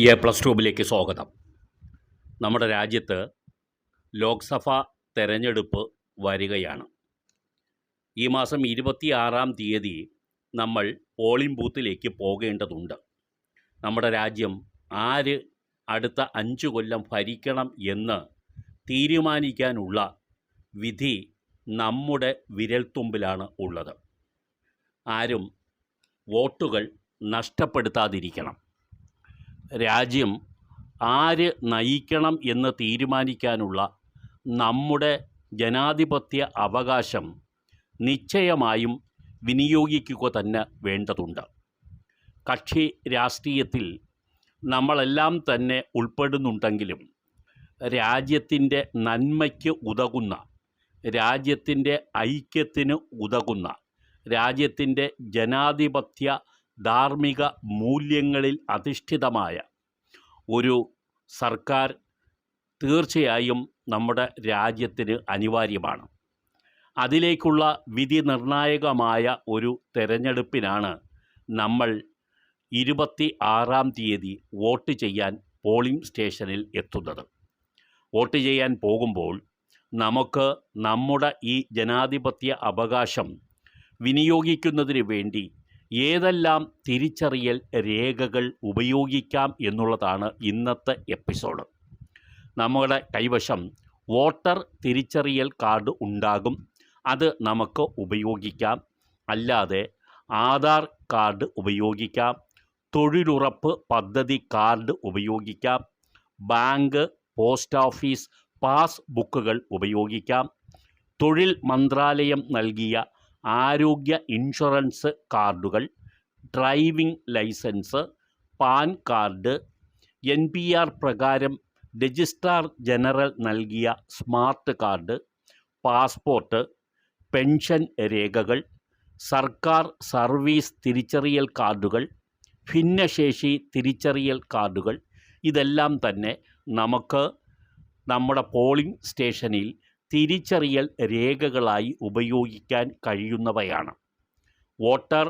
A plus ട്യൂബിലേക്ക് സ്വാഗതം. നമ്മുടെ രാജ്യത്ത് ലോക്സഭ തെരഞ്ഞെടുപ്പ് വരികയാണ്. ഈ മാസം ഇരുപത്തിയാറാം തീയതി നമ്മൾ പോളിംഗ് ബൂത്തിലേക്ക് പോകേണ്ടതുണ്ട്. നമ്മുടെ രാജ്യം ആര് അടുത്ത അഞ്ച് കൊല്ലം ഭരിക്കണം എന്ന് തീരുമാനിക്കാനുള്ള വിധി നമ്മുടെ വിരൽത്തുമ്പിലാണ് ഉള്ളത്. ആരും വോട്ടുകൾ നഷ്ടപ്പെടുത്താതിരിക്കണം. രാജ്യം ആര് നയിക്കണം എന്ന് തീരുമാനിക്കാനുള്ള നമ്മുടെ ജനാധിപത്യ അവകാശം നിശ്ചയമായും വിനിയോഗിക്കുക തന്നെ വേണ്ടതുണ്ട്. കക്ഷി രാഷ്ട്രീയത്തിൽ നമ്മളെല്ലാം തന്നെ ഉൾപ്പെടുന്നുണ്ടെങ്കിലും രാജ്യത്തിന്റെ നന്മയ്ക്ക് ഉതകുന്ന രാജ്യത്തിന്റെ ഐക്യത്തിന് ഉതകുന്ന രാജ്യത്തിന്റെ ജനാധിപത്യ ധാർമ്മിക മൂല്യങ്ങളിൽ അധിഷ്ഠിതമായ ഒരു സർക്കാർ തീർച്ചയായും നമ്മുടെ രാജ്യത്തിന് അനിവാര്യമാണ്. അതിലേക്കുള്ള വിധി നിർണായകമായ ഒരു തെരഞ്ഞെടുപ്പിനാണ് നമ്മൾ ഇരുപത്തി ആറാം തീയതി വോട്ട് ചെയ്യാൻ പോളിംഗ് സ്റ്റേഷനിൽ എത്തുന്നത്. വോട്ട് ചെയ്യാൻ പോകുമ്പോൾ നമുക്ക് നമ്മുടെ ഈ ജനാധിപത്യ അവകാശം വിനിയോഗിക്കുന്നതിന് വേണ്ടി ഏതെല്ലാം തിരിച്ചറിയൽ രേഖകൾ ഉപയോഗിക്കാം എന്നുള്ളതാണ് ഇന്നത്തെ എപ്പിസോഡ്. നമ്മുടെ കൈവശം വോട്ടർ തിരിച്ചറിയൽ കാർഡ് ഉണ്ടാകും. അത് നമുക്ക് ഉപയോഗിക്കാം. അല്ലാതെ ആധാർ കാർഡ് ഉപയോഗിക്കാം. തൊഴിലുറപ്പ് പദ്ധതി കാർഡ് ഉപയോഗിക്കാം. ബാങ്ക് പോസ്റ്റ് ഓഫീസ് പാസ് ബുക്കുകൾ ഉപയോഗിക്കാം. തൊഴിൽ മന്ത്രാലയം നൽകിയ ആരോഗ്യ ഇൻഷുറൻസ് കാർഡുകൾ driving licence PAN card N P R പ്രകാരം രജിസ്ട്രാർ ജനറൽ നൽകിയ സ്മാർട്ട് കാർഡ് പാസ്പോർട്ട് പെൻഷൻ രേഖകൾ സർക്കാർ സർവീസ് തിരിച്ചറിയൽ കാർഡുകൾ ഭിന്നശേഷി തിരിച്ചറിയൽ കാർഡുകൾ. ഇതെല്ലാം തന്നെ നമുക്ക് നമ്മുടെ പോളിംഗ് സ്റ്റേഷനിൽ തിരിച്ചറിയൽ രേഖകളായി ഉപയോഗിക്കാൻ കഴിയുന്നവയാണ്. വോട്ടർ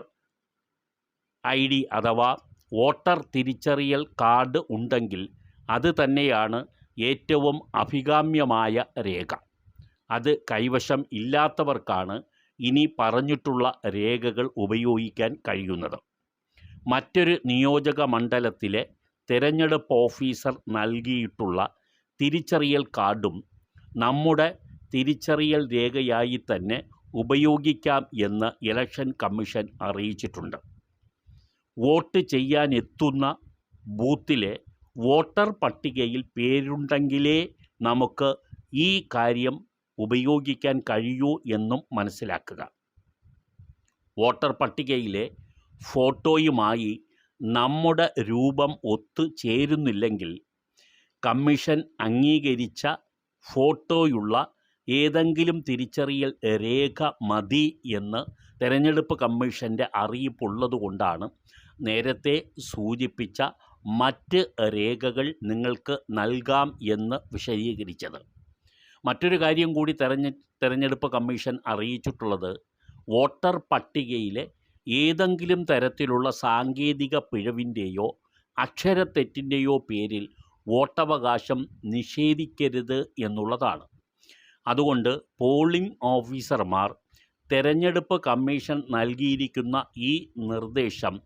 ഐ ഡി അഥവാ വോട്ടർ തിരിച്ചറിയൽ കാർഡ് ഉണ്ടെങ്കിൽ അത് തന്നെയാണ് ഏറ്റവും അഭികാമ്യമായ രേഖ. അത് കൈവശം ഇല്ലാത്തവർക്കാണ് ഇനി പറഞ്ഞിട്ടുള്ള രേഖകൾ ഉപയോഗിക്കാൻ കഴിയുന്നത്. മറ്റൊരു നിയോജക മണ്ഡലത്തിലെ തിരഞ്ഞെടുപ്പ് ഓഫീസർ നൽകിയിട്ടുള്ള തിരിച്ചറിയൽ കാർഡും നമ്മുടെ തിരിച്ചറിയൽ രേഖയായി തന്നെ ഉപയോഗിക്കാം എന്ന് ഇലക്ഷൻ കമ്മീഷൻ അറിയിച്ചിട്ടുണ്ട്. വോട്ട് ചെയ്യാനെത്തുന്ന ബൂത്തിലെ വോട്ടർ പട്ടികയിൽ പേരുണ്ടെങ്കിലേ നമുക്ക് ഈ കാര്യം ഉപയോഗിക്കാൻ കഴിയൂ എന്നും മനസ്സിലാക്കുക. വോട്ടർ പട്ടികയിലെ ഫോട്ടോയുമായി നമ്മുടെ രൂപം ഒത്തു ചേരുന്നില്ലെങ്കിൽ കമ്മീഷൻ അംഗീകരിച്ച ഫോട്ടോയുള്ള ഏതെങ്കിലും തിരിച്ചറിയൽ രേഖ മതി എന്ന് തെരഞ്ഞെടുപ്പ് കമ്മീഷന്റെ അറിയിപ്പുള്ളതുകൊണ്ടാണ് നേരത്തെ സൂചിപ്പിച്ച മറ്റ് രേഖകൾ നിങ്ങൾക്ക് നൽകാം എന്ന് വിശദീകരിച്ചത്. മറ്റൊരു കാര്യം കൂടി തെരഞ്ഞെ തെരഞ്ഞെടുപ്പ് കമ്മീഷൻ അറിയിച്ചിട്ടുള്ളത് വോട്ടർ പട്ടികയിലെ ഏതെങ്കിലും തരത്തിലുള്ള സാങ്കേതിക പിഴവിന്റെയോ അക്ഷരത്തെറ്റിന്റെയോ പേരിൽ വോട്ടവകാശം നിഷേധിക്കരുത് എന്നുള്ളതാണ്. അതുകൊണ്ട് പോളിംഗ് ഓഫീസർമാർ തെരഞ്ഞെടുപ്പ് കമ്മീഷൻ നൽകിയിരിക്കുന്ന ഈ നിർദ്ദേശം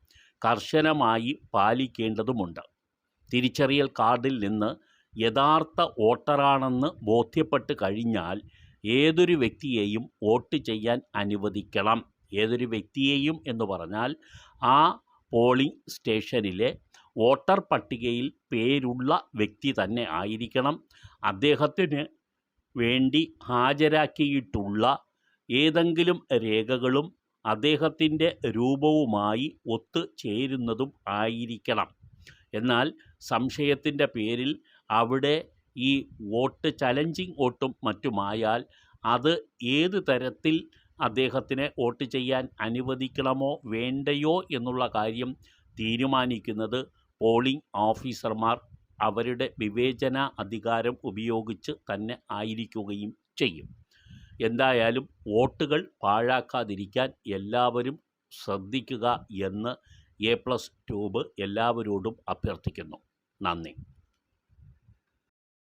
കർശനമായി പാലിക്കേണ്ടതുമുണ്ട്. തിരിച്ചറിയൽ കാർഡിൽ നിന്ന് യഥാർത്ഥ വോട്ടറാണെന്ന് ബോധ്യപ്പെട്ട് കഴിഞ്ഞാൽ ഏതൊരു വ്യക്തിയെയും വോട്ട് ചെയ്യാൻ അനുവദിക്കണം. ഏതൊരു വ്യക്തിയെയും എന്ന് പറഞ്ഞാൽ ആ പോളിംഗ് സ്റ്റേഷനിലെ വോട്ടർ പട്ടികയിൽ പേരുള്ള വ്യക്തി തന്നെ ആയിരിക്കണം. അദ്ദേഹത്തിന് വേണ്ടി ഹാജരാക്കിയിട്ടുള്ള ഏതെങ്കിലും രേഖകളും അദ്ദേഹത്തിന്റെ രൂപവുമായി ഒത്തു ചേരുന്നതും ആയിരിക്കണം. എന്നാൽ സംശയത്തിന്റെ പേരിൽ അവിടെ ഈ വോട്ട് ചലഞ്ചിങ് വോട്ടും മറ്റുമായാൽ അത് ഏത് തരത്തിൽ അദ്ദേഹത്തിനെ വോട്ട് ചെയ്യാൻ അനുവദിക്കണമോ വേണ്ടയോ എന്നുള്ള കാര്യം തീരുമാനിക്കുന്നത് പോളിംഗ് ഓഫീസർമാർ അവരുടെ വിവേചന അധികാരം ഉപയോഗിച്ച് തന്നെ ആയിരിക്കുകയും ചെയ്യും. എന്തായാലും വോട്ടുകൾ പാഴാക്കാതിരിക്കാൻ എല്ലാവരും ശ്രദ്ധിക്കുക എന്ന് എ പ്ലസ് ട്യൂബ് എല്ലാവരോടും അഭ്യർത്ഥിക്കുന്നു. നന്ദി.